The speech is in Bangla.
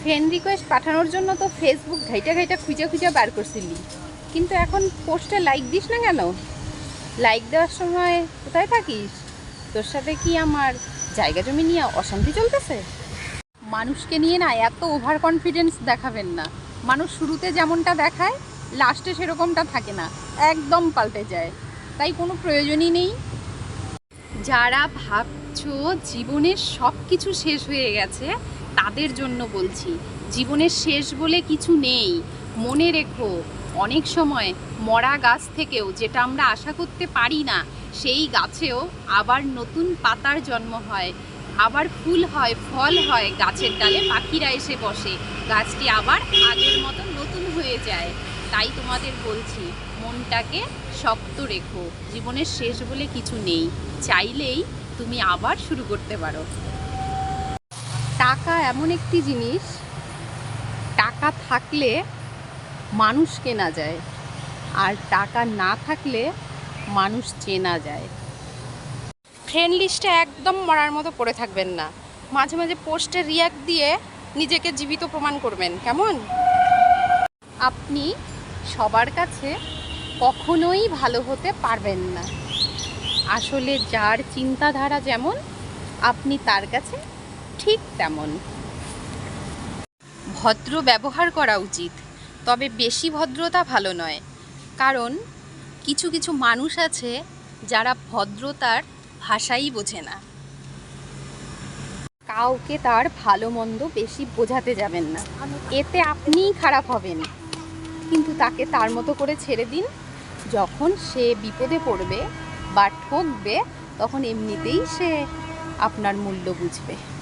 ফ্রেন্ড রিকোয়েস্ট পাঠানোর জন্য তো ফেসবুক ঘাইটা ঘাইটা খুঁজে খুঁজে বার করছিলি। কিন্তু এখন পোস্টে লাইক দিস না কেন? লাইক দেওয়ার সময় কোথায় থাকিস? তোর সাথে কি আমার জায়গা জমি নিয়ে অশান্তি চলতেছে? মানুষকে নিয়ে না এত ওভার কনফিডেন্স দেখাবেন না। মানুষ শুরুতে যেমনটা দেখায় লাস্টে সেরকমটা থাকে না। একদম পাল্টে যায়। তাই কোনো প্রয়োজনই নেই। যারা ভাবছ জীবনের সব কিছু শেষ হয়ে গেছে তাদের জন্য বলছি, জীবনের শেষ বলে কিছু নেই। মনে রেখো, অনেক সময় মরা গাছ থেকেও যেটা আমরা আশা করতে পারি না, সেই গাছেও আবার নতুন পাতার জন্ম হয়। আবার ফুল হয়, ফল হয়, গাছের ডালে পাখিরা এসে বসে। গাছটি আবার আগের মতো নতুন হয়ে যায়। তাই তোমাদের বলছি, মনটাকে শক্ত রেখো। জীবনের শেষ বলে কিছু নেই। চাইলেই তুমি আবার শুরু করতে পারো। টাকা এমন একটি জিনিস, টাকা থাকলে মানুষ কেনা যায়, আর টাকা না থাকলে মানুষ চেনা যায়। ফ্রেন্ড লিস্টে একদম মরার মতো পড়ে থাকবেন না। মাঝে মাঝে পোস্টে রিয়াক্ট দিয়ে নিজেকে জীবিত প্রমাণ করবেন, কেমন? আপনি সবার কাছে কখনোই ভালো হতে পারবেন না। আসলে যার চিন্তাধারা যেমন, আপনি তার কাছে ঠিক তেমন। ভদ্র ব্যবহার করা উচিত, তবে বেশি ভদ্রতা ভালো নয়। কারণ, কিছু কিছু মানুষ আছে যারা ভদ্রতার ভাষাই বোঝে না। কাউকে তার ভালো মন্দ বেশি বোঝাতে যাবেন না। এতে আপনিই খারাপ হবেন। কিন্তু তাকে তার মতো করে ছেড়ে দিন। যখন সে বিপদে পড়বে বা ঠকবে, তখন এমনিতেই সে আপনার মূল্য বুঝবে।